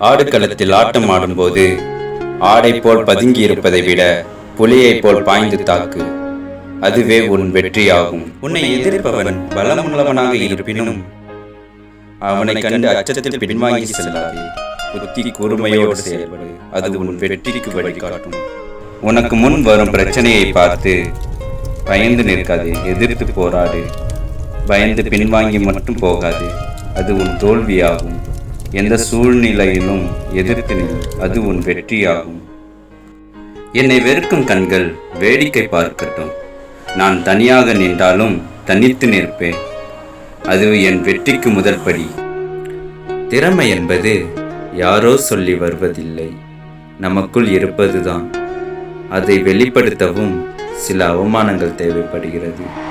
ஆடுகளத்தில் ஆட்டம் ஆடும்போது ஆடை போல் பதுங்கி இருப்பதை விட புலியைப் போல் பாய்ந்து தாக்கு. அதுவே உன் வெற்றியாகும். உன்னை எதிர்ப்பவன் பலமுள்ளவனாக இருப்பினும் அவனை கண்டு அச்சத்தில் பின்வாங்கி செல்லாதே. புத்தி கூர்மையோடு செயல்படு. அது உன் வெற்றிக்கு வழிகாட்டும். உனக்கு முன் வரும் பிரச்சனையை பார்த்து பயந்து நிற்காதே. எதிர்த்து போராடு. பயந்து பின்வாங்கி மட்டும் போகாது. அது உன் தோல்வியாகும். எந்த சூழ்நிலையிலும் எதிர்த்து நில் அது உன் வெற்றியாகும். என்னை வெறுக்கும் கண்கள் வேடிக்கை பார்க்கட்டும். நான் தனியாக நின்றாலும் தனித்து நிற்பேன். அது என் வெற்றிக்கு முதல் படி திறமை என்பது யாரோ சொல்லி வருவதில்லை. நமக்குள் இருப்பதுதான். அதை வெளிப்படுத்தவும் சில அவமானங்கள் தேவைப்படுகிறது.